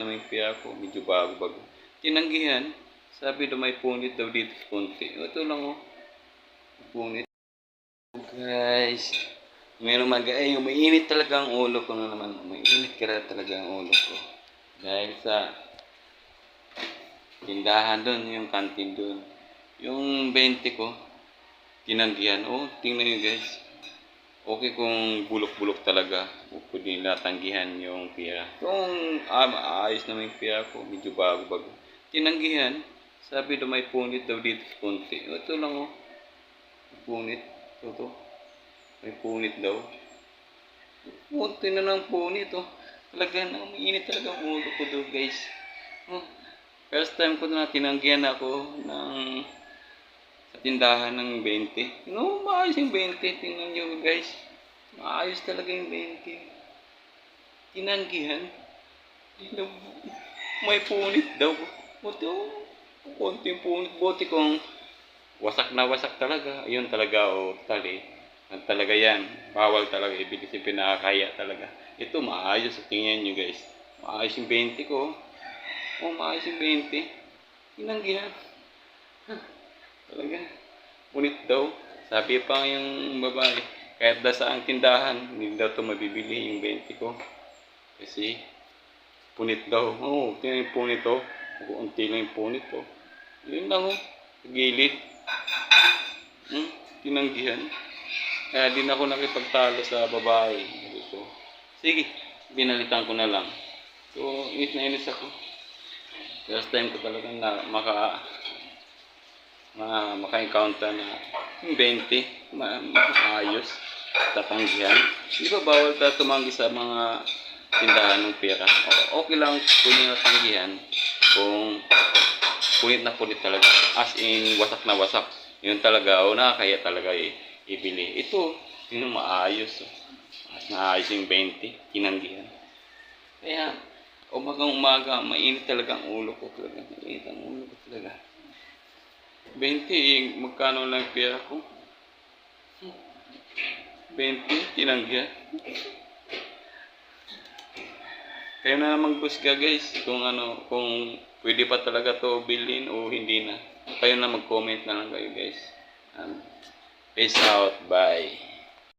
naman yung piya ko, medyo bago-bago. Tinanggihan, sabi daw may punit daw dito sa konti. Ito lang oh, punit. Guys, meron mag ay, umiinit talaga ang ulo ko na naman. Umiinit kaya talaga ang ulo ko. Dahil sa tindahan doon, yung kantin doon. Yung 20 ko, tinanggihan. Oh, tingnan nyo guys. Okay kung bulok-bulok talaga. Pwede nila tanggihan yung pira. Kung ah, ayos naman yung pira ko, medyo bago-bago. Tinanggihan, sabi daw may punit daw dito sa konti. Ito lang oh. Punit. Ito to. May punit daw. Punti na ng punit oh. Talaga na, umiinit talaga ang ulo ko doon guys. Oh. First time ko na tinanggihan ako ng tindahan ng 20. No, maayos yung 20. Tingnan nyo guys. Maayos talaga yung 20. Tinanggihan. May punit daw. Buti oh. Konting punit. Buti kung wasak na wasak talaga. Ayun talaga o oh, tali. At talaga yan. Bawal talaga. Ibig yung pinakakaya talaga. Ito maayos. Tingnan nyo guys. Maayos yung 20 ko. Oh, maayos yung 20. Tinanggihan. Talaga. Punit daw. Sabi pa yung babae, kahit da sa ang tindahan, hindi daw ito mabibili yung 20 ko. Kasi, punit daw. Oo, oh, tingnan yung punit to. Unti lang yung punit to. Yun lang oh. Gilid. Hmm, tinanggihan. Kaya din ako nakipagtalo sa babae. Dito. Sige, binalitan ko na lang. So, inis na inis ako. First time ko talagang na maka ma maka-encounter na yung 20, ma maayos, tatanggihan. Di ba bawal ta tumanggi sa mga tindahan ng pera? O, okay lang kung yung tanggihan kung punit na punit talaga. As in, wasak na wasak. Yun talaga, o nakakaya talaga i- ibili. Ito, yun maayos. oh. Mas maayos yung 20, kinanggihan. Kaya, umagang umaga, mainit talaga ang ulo ko talaga. Mainit ang ulo ko talaga. 20, eh, magkano lang pera ko? 20, tinanggihan. Kayo na namang busga guys, kung ano, kung pwede pa talaga to bilhin o hindi na. Kayo na mag-comment na lang kayo guys. Um, peace out, bye.